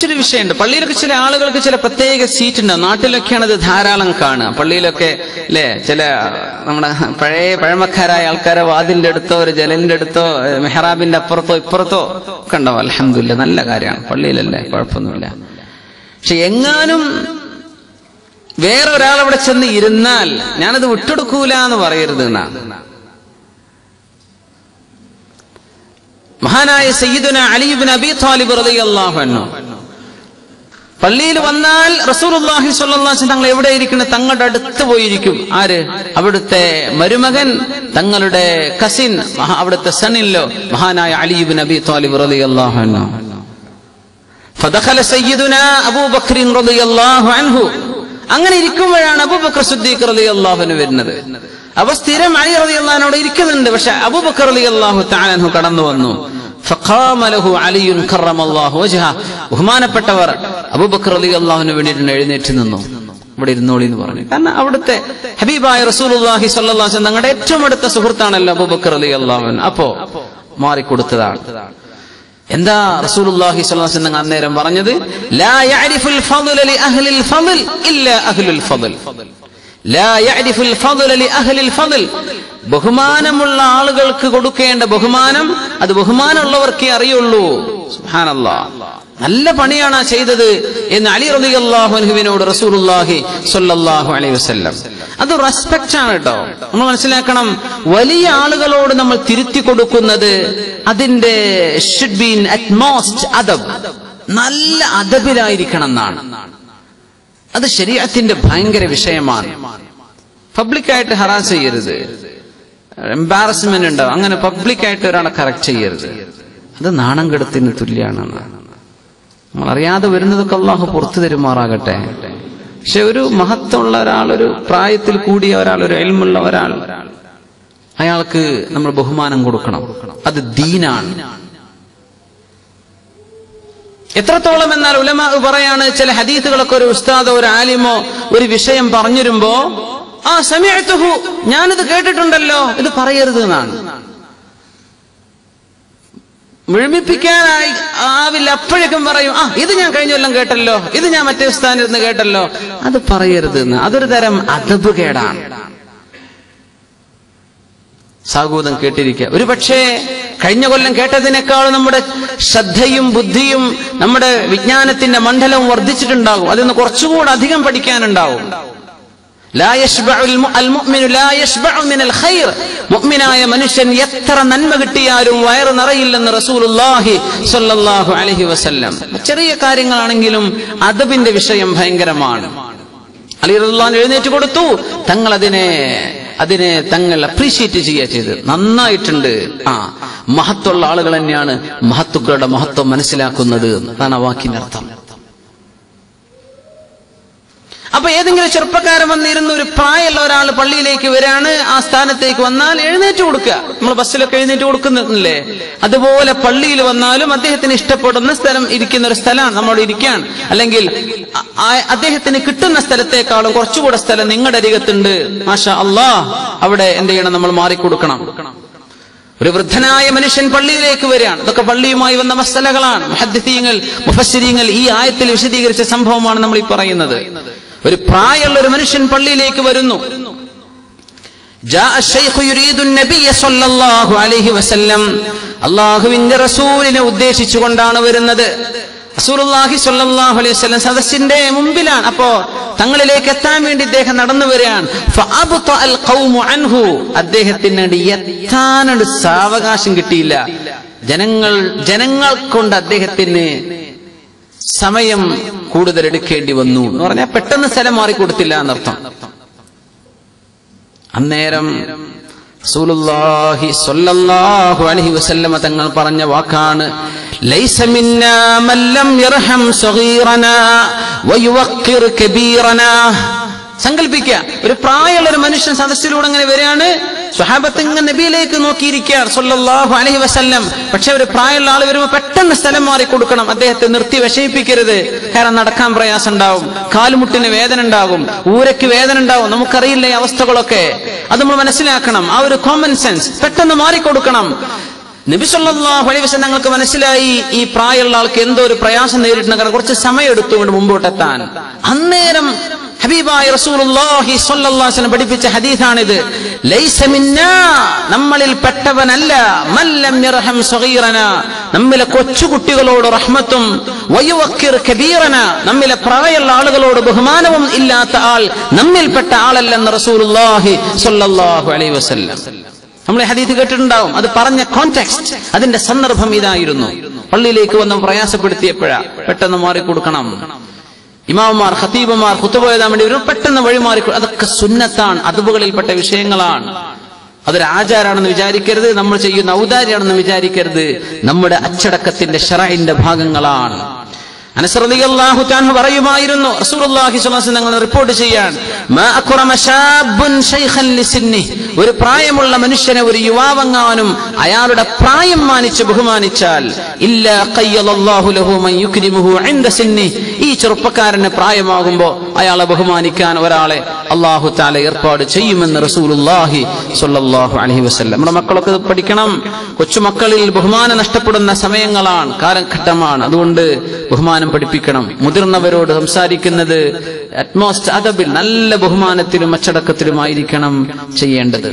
മറ്റൊരു വിഷയമുണ്ട്. പള്ളിയിലൊക്കെ ചില ആളുകൾക്ക് ചില പ്രത്യേക സീറ്റ് ഉണ്ട് നാട്ടിലൊക്കെയാണ് ധാരാളം കാണുക. പള്ളിയിലൊക്കെ അല്ലെ ചില നമ്മുടെ പഴയ പഴമക്കാരായ ആൾക്കാരെ വാതിലിന്റെ അടുത്തോ ഒരു ജനലിന്റെ അടുത്തോ മെഹ്റാബിന്റെ അപ്പുറത്തോ ഇപ്പുറത്തോ ഒക്കെ ഉണ്ടാവും. അലഹമില്ല നല്ല കാര്യമാണ്. പള്ളിയിലല്ലേ? കുഴപ്പമൊന്നുമില്ല. പക്ഷെ എങ്ങാനും വേറെ ഒരാൾ അവിടെ ചെന്ന് ഇരുന്നാൽ ഞാനത് വിട്ടെടുക്കൂല എന്ന് പറയരുത് എന്നാ. മഹാനായ സയ്യിദുന അലിബിൻ അബി താലിബ് റളിയല്ലാഹു അൻഹു. പള്ളിയിൽ വന്നാൽ റസൂർഹി സ്വല്ലാസ് തങ്ങൾ എവിടെ ഇരിക്കുന്നത് തങ്ങളുടെ അടുത്ത് പോയിരിക്കും. ആര്? അവിടുത്തെ മരുമകൻ തങ്ങളുടെ കസിൻ അവിടുത്തെ സണ്ണില്ലോ മഹാനായ അലീബ് നബി തോലിബ് റലി അള്ളാഹു ഫദഖല സയ്യിദുന അബൂബക്രി റലി അൻഹു. അങ്ങനെ ഇരിക്കുമ്പോഴാണ് അബൂബക്കർ സുദ്ദീഖ് റളിയല്ലാഹു അള്ളാഹുന് വരുന്നത്. അപ്പൊ സ്ഥിരം അലി റലി അള്ളഹാനോട് ഇരിക്കുന്നുണ്ട്. പക്ഷെ അബൂബക്കർ റളിയല്ലാഹു അള്ളാഹു താനു കടന്നു വന്നു ഫഖാമലഹു അലിയുൻ കറമല്ലാഹു ബഹുമാനപ്പെട്ടവർ അബൂബക്കർ അലി അള്ളാഹുവിന് വേണ്ടിയിട്ട് എഴുന്നേറ്റ് നിന്നു. ഇവിടെ ഇരുന്നോളി എന്ന് പറഞ്ഞു. കാരണം അവിടുത്തെ ഹബീബായ റസൂൽഹി സല്ലാസ് ഞങ്ങളുടെ ഏറ്റവും അടുത്ത സുഹൃത്താണല്ലോ അബൂബക്കർ അലി അള്ളാഹുൻ അപ്പോ മാറിക്കൊടുത്തതാണ്. എന്താ റസൂലുള്ളാഹി സ്വല്ലല്ലാഹി അലൈഹി അന്നേരം പറഞ്ഞത്? ലാ യഅരിഫുൽ ഫളല ലി അഹ്ലിൽ ഫളൽ ഇല്ലാ അഹ്ലുൽ ഫളൽ ലാ യഅരിഫുൽ ഫളല ലി അഹ്ലിൽ ഫളൽ ബഹുമാനമുള്ള ആളുകൾക്ക് കൊടുക്കേണ്ട ബഹുമാനം അത് ബഹുമാനമുള്ളവർക്കേ അറിയുള്ളൂ. സുബ്ഹാനല്ലാഹ് നല്ല പണിയാണ് ചെയ്തത് എന്ന് അലി റബി അൻഹുവിനോട് റസൂലുള്ളാഹി സ്വല്ലല്ലാഹു അലൈഹി വസല്ലം. അത് റെസ്പെക്റ്റ് ആണ് കേട്ടോ. നമ്മൾ മനസ്സിലാക്കണം വലിയ ആളുകളോട് നമ്മൾ തിരുത്തി കൊടുക്കുന്നത് അതിന്റെ ഷുഡ് ബീൻ അറ്റ്മോസ്റ്റ് അദബ് നല്ല അദബിലായിരിക്കണം എന്നാണ് അത് ശരീരത്തിന്റെ ഭയങ്കര വിഷയമാണ്. പബ്ലിക്കായിട്ട് ഹറാസ് ചെയ്യരുത്. എംബാറസ്മെന്റ് ഉണ്ടാവും അങ്ങനെ പബ്ലിക്കായിട്ട് ഒരാളെ കറക്റ്റ് ചെയ്യരുത്. അത് നാണം കെടുത്തിന് തുല്യാണെന്ന്. നമ്മൾ അറിയാതെ വരുന്നതൊക്കെ അള്ളാഹു പുറത്തു തരുമാറാകട്ടെ. പക്ഷെ ഒരു മഹത്വമുള്ള ഒരാൾ ഒരു പ്രായത്തിൽ കൂടിയ ഒരാൾ ഒരു എൽമുള്ള ഒരാൾ അയാൾക്ക് നമ്മൾ ബഹുമാനം കൊടുക്കണം. അത് ദീനാണ്. എത്രത്തോളം എന്നാൽ ഉലമ പറയാണ് ചില ഹദീസുകളൊക്കെ ഒരു ഉസ്താദോ ഒരു ആലിമോ ഒരു വിഷയം പറഞ്ഞിരുമ്പോ ആ സമയത്തുഹു ഞാനിത് കേട്ടിട്ടുണ്ടല്ലോ ഇത് പറയരുത് എന്നാണ്. മുഴുമിപ്പിക്കാനായി ആവില്ല അപ്പോഴേക്കും പറയും ആ ഇത് ഞാൻ കഴിഞ്ഞ കൊല്ലം കേട്ടല്ലോ ഇത് ഞാൻ മറ്റേ സ്ഥാനത്ത് കേട്ടല്ലോ. അത് പറയരുത് എന്ന്. അതൊരു തരം അതബ് കേടാണ്. സാഗൂതം കേട്ടിരിക്കുക. ഒരു പക്ഷേ കഴിഞ്ഞ കൊല്ലം കേട്ടതിനേക്കാൾ നമ്മുടെ ശ്രദ്ധയും ബുദ്ധിയും നമ്മുടെ വിജ്ഞാനത്തിന്റെ മണ്ഡലവും വർദ്ധിച്ചിട്ടുണ്ടാകും. അതിൽ നിന്ന് കുറച്ചുകൂടെ അധികം പഠിക്കാനുണ്ടാവും. മുഅ്മിനായ മനുഷ്യൻ എത്ര നന്മ കിട്ടിയാലും വയറ് നിറയില്ലെന്ന് റസൂലുള്ളാഹി സ്വല്ലല്ലാഹു അലൈഹി വസല്ലം. ചെറിയ കാര്യങ്ങളാണെങ്കിലും അദബിന്റെ വിഷയം ഭയങ്കരമാണ്. അലി അൻഹു എഴുന്നേറ്റ് കൊടുത്തു. തങ്ങൾ അതിനെ അതിനെ തങ്ങൾ അപ്രീഷിയേറ്റ് ചെയ്യുക ചെയ്തത് നന്നായിട്ടുണ്ട്. ആ മഹത്വമുള്ള ആളുകൾ തന്നെയാണ് മഹത്തുക്കളുടെ മഹത്വം മനസ്സിലാക്കുന്നത്. എന്നാണ് ആ വാക്കിന്റെ അർത്ഥം. അപ്പൊ ഏതെങ്കിലും ചെറുപ്പക്കാരൻ വന്നിരുന്ന ഒരു പ്രായമുള്ള ഒരാൾ പള്ളിയിലേക്ക് വരാണ് ആ സ്ഥാനത്തേക്ക് വന്നാൽ എഴുന്നേറ്റ് കൊടുക്കുക. നമ്മൾ ബസ്സിലൊക്കെ എഴുന്നേറ്റ് കൊടുക്കുന്നില്ലേ? അതുപോലെ പള്ളിയിൽ വന്നാലും അദ്ദേഹത്തിന് ഇഷ്ടപ്പെടുന്ന സ്ഥലം ഇരിക്കുന്ന ഒരു സ്ഥലമാണ് നമ്മൾ ഇരിക്കാൻ. അല്ലെങ്കിൽ അദ്ദേഹത്തിന് കിട്ടുന്ന സ്ഥലത്തേക്കാളും കുറച്ചുകൂടെ സ്ഥലം നിങ്ങളുടെ അരികത്തുണ്ട്. മാഷ അള്ളാ അവിടെ എന്ത് ചെയ്യണം? നമ്മൾ മാറിക്കൊടുക്കണം. ഒരു വൃദ്ധനായ മനുഷ്യൻ പള്ളിയിലേക്ക് വരികയാണ്. ഇതൊക്കെ പള്ളിയുമായി വന്ന മസ്തലകളാണ് മഹദ്ദീങ്ങൾ മുഫസ്സിരിങ്ങൾ ഈ ആയത്തിൽ വിശദീകരിച്ച സംഭവമാണ് നമ്മൾ ഈ പറയുന്നത്. ഒരു പ്രായമുള്ള ഒരു മനുഷ്യൻ പള്ളിയിലേക്ക് വരുന്നു. അള്ളാഹുവിന്റെ റസൂലിനെ ഉദ്ദേശിച്ചുകൊണ്ടാണ് വരുന്നത്. റസൂലുള്ളാഹി സ്വല്ലല്ലാഹു അലൈഹി വസല്ലം സദസ്സിന്റെ മുമ്പിലാണ്. അപ്പോ തങ്ങളിലേക്ക് എത്താൻ വേണ്ടി ഇദ്ദേഹം നടന്നു വരികയാണ്. അദ്ദേഹത്തിന് വേണ്ടി എത്താനൊരു സാവകാശം കിട്ടിയില്ല. ജനങ്ങൾ ജനങ്ങൾ കൊണ്ട് അദ്ദേഹത്തിന് സമയം കൂടുതൽ എടുക്കേണ്ടി വന്നു എന്ന് പറഞ്ഞാൽ പെട്ടെന്ന് സ്ഥലം മാറിക്കൊടുത്തില്ല എന്നർത്ഥം. അന്നേരം റസൂലുള്ളാഹി സ്വല്ലല്ലാഹു അലൈഹി വസല്ലമ തങ്ങൾ പറഞ്ഞ വാക്കാണ് ലൈസ منا من لم യർഹം സഗീറനാ ويوقر കബീറനാ സങ്കല്പിക്കുക. ഒരു പ്രായമുള്ള ഒരു മനുഷ്യൻ സദസ്സിലൂടെ അങ്ങനെ വരികയാണ്. സ്വഹാബത്ത് ഇങ്ങനെ നബിയിലേക്ക് നോക്കിയിരിക്കുകയാണ്. സൊല്ലാഹു അലൈഹി വസല്ലം. പക്ഷെ ഒരു പ്രായമുള്ള ആൾ വരുമ്പോൾ പെട്ടെന്ന് സ്ഥലം മാറി കൊടുക്കണം. അദ്ദേഹത്തെ നിർത്തി വിഷയിപ്പിക്കരുത് കാരണം നടക്കാൻ പ്രയാസം ഉണ്ടാവും. കാലുമുട്ടിന് വേദന ഉണ്ടാകും ഊരയ്ക്ക് വേദന ഉണ്ടാവും. നമുക്കറിയില്ല ഈ അവസ്ഥകളൊക്കെ. അത് നമ്മൾ മനസ്സിലാക്കണം. ആ ഒരു കോമൺ സെൻസ് പെട്ടെന്ന് മാറിക്കൊടുക്കണം. നബി സല്ലല്ലാഹു അലൈഹി വസല്ലം ഞങ്ങൾക്ക് മനസ്സിലായി ഈ പ്രായമുള്ള ആൾക്ക് എന്തോ ഒരു പ്രയാസം നേരിട്ടുണ്ട് കാരണം കുറച്ച് സമയം എടുത്തുകൊണ്ട് മുമ്പോട്ടെത്താൻ. അന്നേരം ഹബീബായ റസൂലുള്ളാഹി സ്വല്ലല്ലാഹു അലൈഹി പഠിപ്പിച്ച ഹദീസാണിത്. ലൈസ മിന്നാ നമ്മളിൽ പെട്ടവനല്ല. മല്ലം യർഹം സഗീറന നമ്മിലെ കൊച്ചു കുട്ടികളോട് റഹ്മത്തും വയുവക്കിർ കബീറന നമ്മിലെ പ്രായമുള്ള ആളുകളോട് ബഹുമാനവും ഇല്ലാത്ത ആൾ നമ്മിൽപ്പെട്ട ആളല്ലെന്ന് റസൂലുള്ളാഹി സ്വല്ലല്ലാഹു അലൈഹി വസല്ലം. നമ്മൾ ഹദീത് കേട്ടിട്ടുണ്ടാവും. അത് പറഞ്ഞ കോണ്ടെക്സ്റ്റ് അതിന്റെ സന്ദർഭം ഇതായിരുന്നു. പള്ളിയിലേക്ക് വന്ന് പ്രയാസപ്പെടുത്തിയപ്പോഴാ പെട്ടെന്ന് മാറിക്കൊടുക്കണം. ഇമാമമാർ ഖത്തീബുമാർ കുത്തുബ എഴുതാൻ വേണ്ടി ഒരു പെട്ടെന്ന് വഴിമാറി അതൊക്കെ സുന്നത്താണ് അതുകളിൽപ്പെട്ട വിഷയങ്ങളാണ്. അതൊരു ആചാരാണെന്ന് വിചാരിക്കരുത് നമ്മൾ ചെയ്യുന്ന ഔദാര്യാണെന്ന് വിചാരിക്കരുത്. നമ്മുടെ അച്ചടക്കത്തിന്റെ ഷറായിന്റെ ഭാഗങ്ങളാണ്. അനസ്രദിയല്ലാഹു താൻഹു പറയുമായിരുന്നു റസൂലുള്ളാഹി സ്വല്ലല്ലാഹു അലൈഹി വസല്ലം റിപ്പോർട്ട് ലിസിന്നി. ഒരു പ്രായമുള്ള മനുഷ്യനെ ഒരു യുവാവെങ്ങാനും അയാളുടെ പ്രായം മാനിച്ച് ബഹുമാനിച്ചാൽ ഈ ചെറുപ്പക്കാരന് പ്രായമാകുമ്പോ അയാളെ ബഹുമാനിക്കാൻ ഒരാളെ അള്ളാഹു താല ഏർപ്പാട് ചെയ്യുമെന്ന് റസൂലുള്ളാഹി സ്വല്ലല്ലാഹു അലൈഹി വസല്ലം. നമ്മുടെ മക്കളൊക്കെ പഠിക്കണം. കൊച്ചുമക്കളിൽ ബഹുമാനം നഷ്ടപ്പെടുന്ന സമയങ്ങളാണ് കാലഘട്ടമാണ്. അതുകൊണ്ട് ബഹുമാനം പഠിപ്പിക്കണം. മുതിർന്നവരോട് സംസാരിക്കുന്നത് അറ്റ്മോസ്റ്റ് അതബിൽ നല്ല ബഹുമാനത്തിലും അച്ചടക്കത്തിലുമായിരിക്കണം ചെയ്യേണ്ടത്.